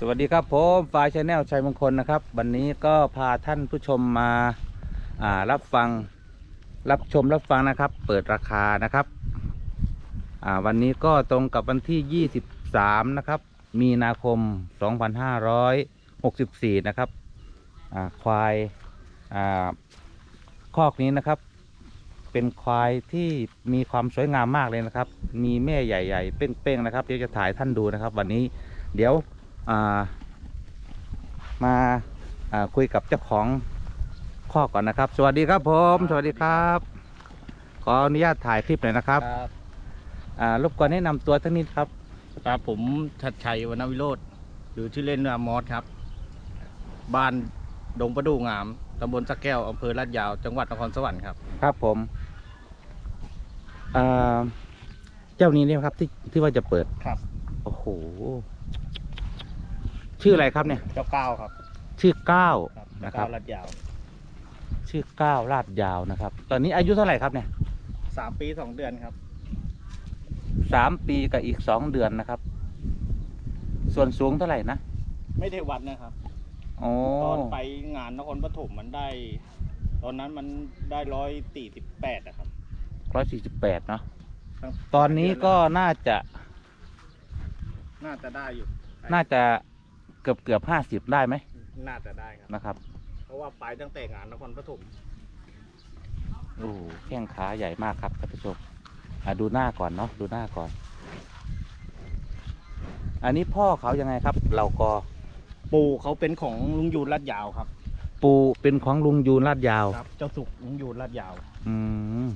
สวัสดีครับผมฝ่ายชาแนลชัยมงคลนะครับ วันนี้ก็พาท่านผู้ชมมาารับฟังรับชมรับฟังนะครับ เปิดราคานะครับวันนี้ก็ตรงกับวันที่ 23 นะครับ มีนาคม 2564 นะครับอ่าควายคอกนี้นะครับ เป็นควายที่มีความสวยงามมากเลยนะครับ มีแม่ใหญ่ ๆ เป้งๆนะครับเดี๋ยวจะถ่ายท่านดูนะครับ วันนี้เดี๋ยว มาอ่าคุยกับเจ้าของข้อกก่อนนะครับ สวัสดีครับผม สวัสดีครับ ขออนุญาตถ่ายคลิปหน่อยนะครับอ่ารบกวนแนะนำตัวทั้งนิดครับครับผมชัดชัยวรรณวิโรธหรือชื่อเล่นว่ามอสครับ บ้านดงประดูงามตำบลสักแก้วอำเภอลาดยาว จังหวัดนครสวรรค์ครับ ครับผมอ่าเจ้านี้เนี่ยครับที่ที่ว่าจะเปิดครับ โอ้โห ชื่ออะไรครับเนี่ย เจ้าเก้าครับชื่อก้าวครับนะคเจ้ารับเก้าลาดยาวชื่อก้าวลาดยาวนะครับ ตอนนี้อายุเท่าไหร่ครับเนี่ยสามปีสองเดือนครับ สามปีกับอีกสองเดือนนะครับ ส่วนสูงเท่าไหร่นะไม่ได้วัดนะครับ โอ้ตอนไปงานนครปฐมมันได้ ตอนนั้นมันได้ร้อยสี่สิบแปดนะครับ ร้อยสี่สิบแปดเนาะครับตอนนี้ก็น่าจะน่าจะได้อยู่น่าจะ เกือบเกือบห้าสิบได้ไหมน่าจะได้ครับ นะครับ เพราะว่าไปตั้งแต่งานนครปฐมโอ้โหแข้งขาใหญ่มากครับท่านผู้ชมอะดูหน้าก่อนเนาะดูหน้าก่อน อันนี้พ่อเขายังไงครับเราก็ปูเขาเป็นของลุงยูนลาดยาวครับปูเป็นของลุงยูนลาดยาว ครับ เจ้าสุกลุงยูนลาดยาว อืม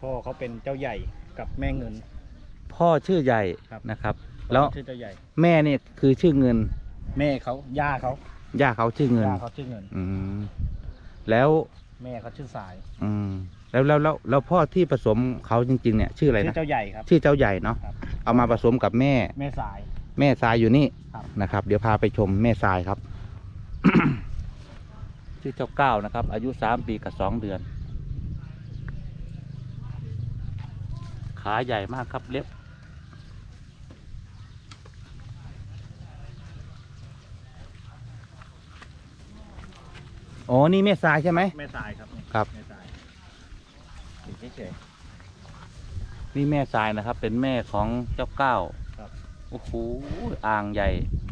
พ่อเขาเป็นเจ้าใหญ่กับแม่เงิน พ่อชื่อใหญ่ครับ นะครับ แล้วชื่อเจ้าใหญ่ แม่เนี่ยคือชื่อเงิน แม่เขาย่าเขาย่าเขาชื่อเงินย่าเขาชื่อเงิน อืมแล้วแม่เขาชื่อสาย อืมแล้วแล้วแล้วแล้วพ่อที่ผสมเขาจริง ๆ เนี่ย ชื่ออะไรชื่นะอเจ้าใหญ่ครับ ชื่อเจ้าใหญ่เนาะครับ เอามาผสมกับแม่ แม่สาย แม่ทรายอยู่นี่ครับ นะครับ เดี๋ยวพาไปชมแม่ทรายครับ ชื่อเจ้าเก้านะครับ อายุสามปีกับสองเดือน ขาใหญ่มากครับเล็บ อ๋อ นี่แม่ทรายใช่ไหม แม่สายครับครับ แม่สายอยู่เฉย นี่แม่ทรายนะครับ เป็นแม่ของเจ้าเก้าครับ โอ้โห อ่างใหญ่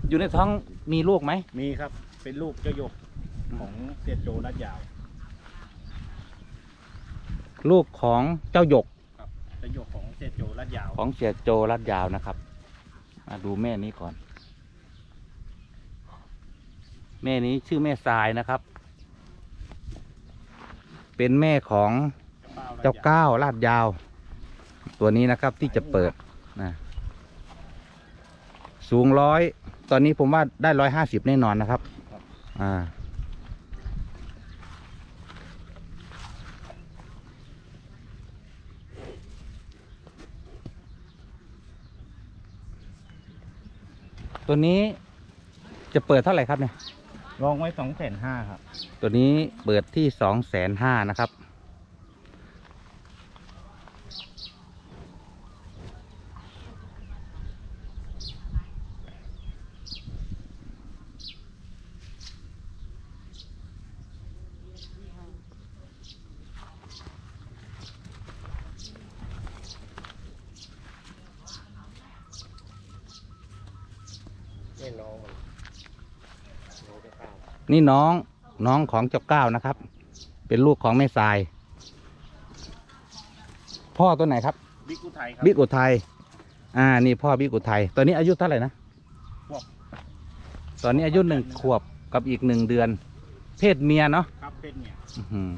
อยู่ในท้องมีลูกไหม ๆมีครับ เป็นลูกเจ้าหยกของเสียโจลาดยาวลูกของเจ้าหยกครับเจ้าหยกของเสียโจลาดยาวของเสียโจรัดยาวนะครับมาดูแม่นี้ก่อน แม่นี้ชื่อแม่ทรายนะครับ เป็นแม่ของเจ้าก้าวลาดยาว ตัวนี้นะครับที่จะเปิดนะสูงร้อยตอนนี้ผมว่าได้ร้อยห้าสิบแน่นอนนะครับอ่าตัวนี้จะเปิดเท่าไหร่ครับเนี่ย ลองไว้สองแสนห้าครับ ตัวนี้เปิดที่สองแสนห้านะครับ นี่น้องมันน้องเจ้าข้าว นี่น้องน้องของเจ้าก้าวนะครับ เป็นลูกของแม่ทราย พ่อตัวไหนครับบิ๊กอุทัยครับบิ๊กอุทัยอ่า นี่พ่อบิ๊กอุทัยตอนนี้อายุเท่าไหร่นะขวบตอนนี้อายุหนึ่งขวบกับอีกหนึ่งเดือน เพศเมียเนาะครับเป็นเนี่ยอื้อหือ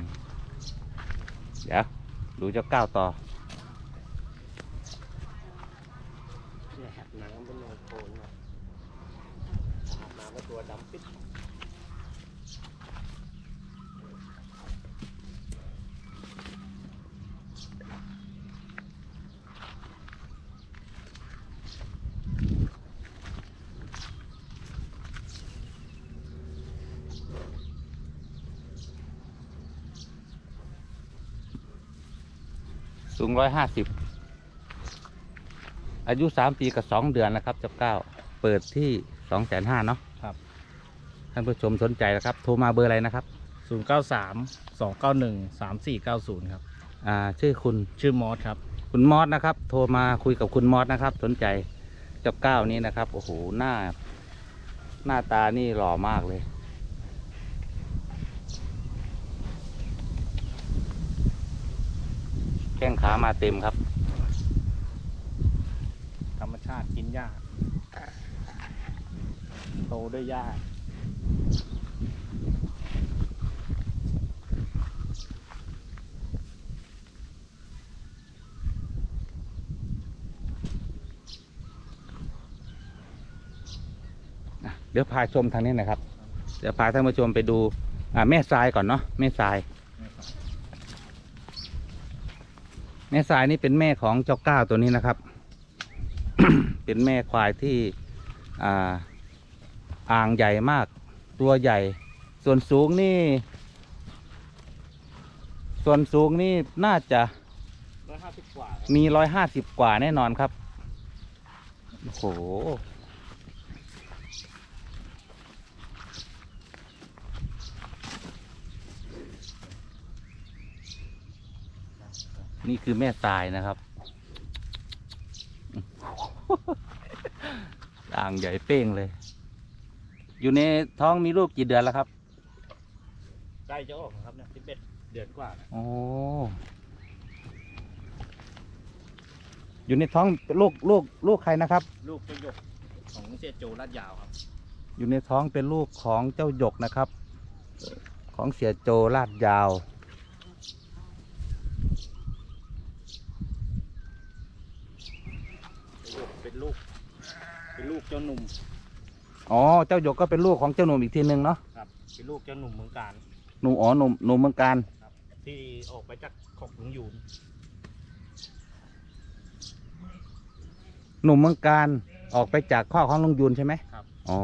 เดี๋ยวดูเจ้าก้าวต่อ เนี่ยหนังมันเป็นโนโคนครับอาบน้ำก็ตัวดำปิด สูงร้อยห้าสิบอายุสามปีกับสองเดือนนะครับเจ้าก้าวเปิดที่สองแสนห้าเนาะครับ ท่านผู้ชมสนใจนะครับ โทรมาเบอร์อะไรนะครับ ศูนย์เก้าสามสองเก้าหนึ่งสามสี่เก้าศูนย์ครับ อ่า ชื่อคุณชื่อมอสครับ คุณมอสนะครับ โทรมาคุยกับคุณมอสนะครับ สนใจเจ้าก้าวนี้นะครับ โอ้โหหน้า หน้าตานี่หล่อมากเลย ข้งขามาเต็มครับ ธรรมชาติกินหญ้าโตด้วยหญ้าอะเดี๋ยวพาชมทางนี้นะครับ เดี๋ยวพาท่านผู้ชมไปดูอ่าแม่ทรายก่อนเนาะแม่ทราย แม่ทรายนี่เป็นแม่ของเจ้าก้าวตัวนี้นะครับ เป็นแม่ควายที่อ่าอ่างใหญ่มาก ตัวใหญ่ ส่วนสูงนี่ ส่วนสูงนี่น่าจะร้อยห้าสิบกว่ามีร้อยห้าสิบกว่าแน่นอนครับ โอ้โห นี่คือแม่ทรายนะครับอ่างใหญ่เป้งเลย อยู่ในท้องมีลูกกี่เดือนแล้วครับใกล้จะออกนะครับเนี่ยสิบเอ็ดเดือนกว่านะโอ้อยู่ในท้องลูกลูกลูกใครนะครับ ลูกเจ้าหยกของเสียโจลาดยาวครับ อยู่ในท้องเป็นลูกของเจ้าหยกนะครับ ของเสียโจลาดยาว เจ้าหยกเป็นลูก เป็นลูกเจ้าหนุ่มอ๋อเจ้าหยกก็เป็นลูกของเจ้าหนุ่มอีกทีหนึ่งเนาะครับเป็นลูกเจ้าหนุ่มเมืองการหนุ่มอ๋อหนุ่มหนุ่มเมืองการครับ ที่ออกไปจากของหลวงยูนหนุ่มเมืองการออกไปจากข้อของลุงยูนใช่ไหมครับ อ๋อ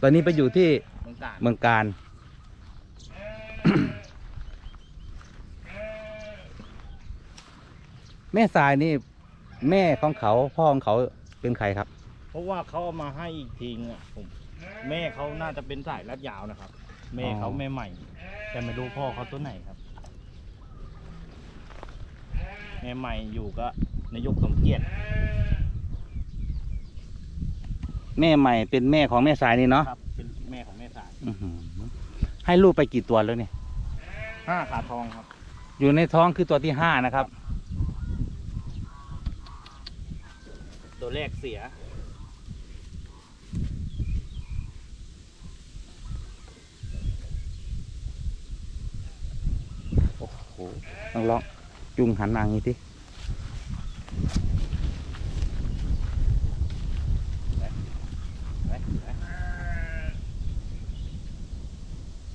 ตอนนี้ไปอยู่ที่เมืองการเมืองการ แม่ทรายนี่ แม่ของเขาพ่อของเขาเป็นใครครับ เพราะว่าเขาเอามาให้อีกทีอะผมแม่เขาน่าจะเป็นสายลัดยาวนะครับ แม่เขาอ๋อแม่ใหม่ แต่ไม่รู้พ่อเขาตัวไหนครับ แม่ใหม่อยู่ก็นายกสมเกียรติแม่ใหม่เป็นแม่ของแม่ทรายนี่เนาะครับ เป็นแม่ของแม่สายอื้อหือให้ลูกไปกี่ตัวแล้วเนี่ย ห้าขาทองครับ อยู่ในท้องคือตัวที่ห้านะครับ ตัวแรกเสีย โอ้โห ลองลองจุงหันมาอย่างนี้สิไหนไหน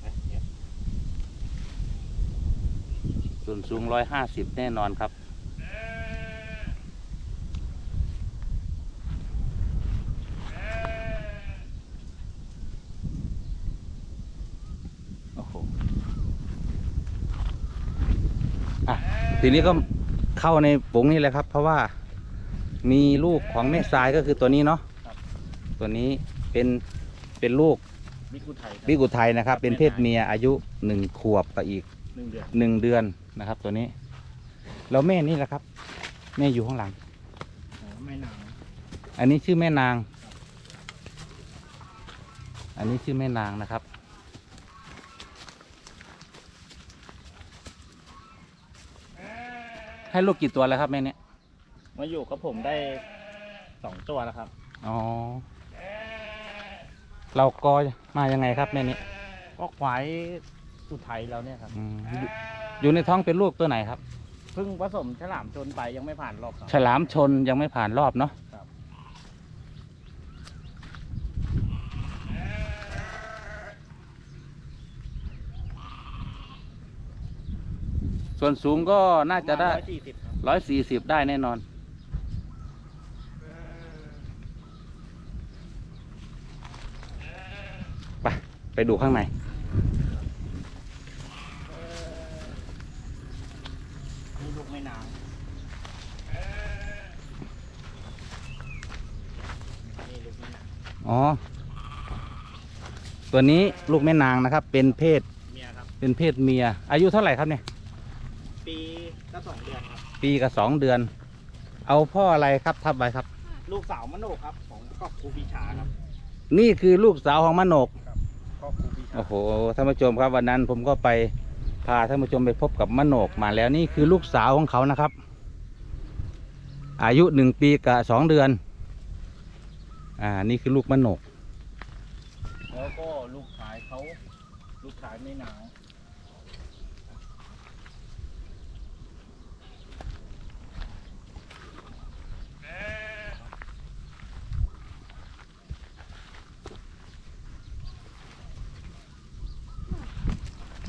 ไหนเนี่ยส่วนสูงร้อยห้าสิบแน่นอนครับ โอ้โห อะ ทีนี้ก็เข้าในปุ๋งนี่แหละครับ เพราะว่ามีลูกของแม่ทรายก็คือตัวนี้เนาะครับตัวนี้เป็นเป็นลูกบิ๊กอุทัยครับบิกุไทยนะครับ เป็นเพศแม่นายเมียอายุหนึ่งขวบกับอีกหนึ่งเดือนหนึ่งเดือนนะครับ ตัวนี้แล้วแม่นี่แหละครับ แม่อยู่ข้างหลังอ๋อไม่หนาวอันนี้ชื่อแม่นาง อันนี้ชื่อแม่นางนะครับ ให้ลูกกี่ตัวแล้วครับแม่เนี่ยมาอยู่กับผมได้สองตัวแล้วครับ อ๋อ เราก็มายังไงครับแม่นี้ก็ควายอุทัยเราเนี่ยครับอืมอยู่อยู่ในท้องเป็นลูกตัวไหนครับ เพิ่งผสมฉลามชนไปยังไม่ผ่านรอบครับฉลามชนยังไม่ผ่านรอบเนาะ ครับ ส่วนสูงก็น่าจะได้ร้อยสี่สิบครับร้อยสี่สิบได้แน่นอน ไป ไปดูข้างใน นี่ลูกไม่นานนี่ลูกไม่นานอ๋อ ตัวนี้ลูกแม่นางนะครับ เป็นเพศ เมียครับ เป็นเพศเมีย อายุเท่าไหร่ครับเนี่ย ปีก็สองเดือนครับ ปีกับสองเดือน เอาพ่ออะไรครับทับไว้ครับ ลูกสาวมโนครับของครอบครูปีชาครับนี่คือลูกสาวของมโนก ครอบครูปีชาโอ้โห ท่านผู้ชมครับวันนั้นผมก็ไปพาท่านผู้ชมไปพบกับมโนกมาแล้วนี่คือลูกสาวของเขานะครับ อายุหนึ่งปีกับสองเดือน อ่า นี่คือลูกมโนก แล้วก็ลูกชายเขา ลูกชายไม่หนาว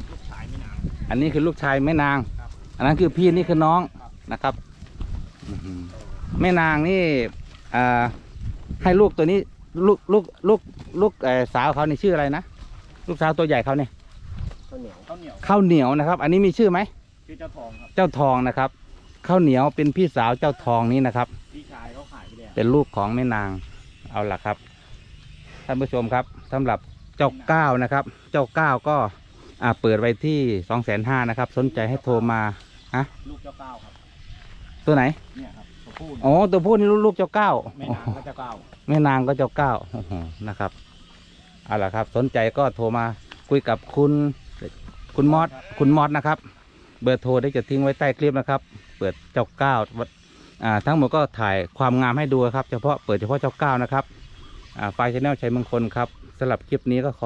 ลูกชายไม่หนาว อันนี้คือลูกชายแม่นางครับอันนั้นคือพี่นี่คือน้องครับนะครับอื้อหือแม่นางนี่อ่าให้ลูกตัวนี้ลูกลูกลูกลูกเอ่อสาวเขานี่ชื่ออะไรนะลูกสาวตัวใหญ่เขาเนี่ยข้าวเหนียวข้าวเหนียวข้าวเหนียวนะครับ อันนี้มีชื่อไหมชื่อเจ้าทองครับเจ้าทองนะครับข้าวเหนียวเป็นพี่สาวเจ้าทองนี้นะครับพี่ชายเขาขายไปแล้วเป็นลูกของแม่นางเอาล่ะครับ ท่านผู้ชมครับสำหรับเจ้าก้าวนะครับ เจ้าก้าวก็ อ่าเปิดไว้ที่สองแสนห้านะครับ สนใจให้โทรมาลูกเจ้าเก้าครับ ตัวไหนเนี่ยครับตัวผู้อ๋อตัวผู้นี่ลูกเจ้าก้าวแม่นางก็เจ้าเก้าแม่นางก็เจ้าก้าวโอ้โหนะครับเอาล่ะครับ สนใจก็โทรมาคุยกับคุณคุณมอสคุณมอสนะครับ เบอร์โทรได้จะทิ้งไว้ใต้คลิปนะครับ เปิดเจ้าก้าวอ่าทั้งหมดก็ถ่ายความงามให้ดูครับ เฉพาะเปิดเฉพาะเจ้าก้าวนะครับอ่าไฟชแนลชัยมงคลครับสำหรับคลิปนี้ก็ขอ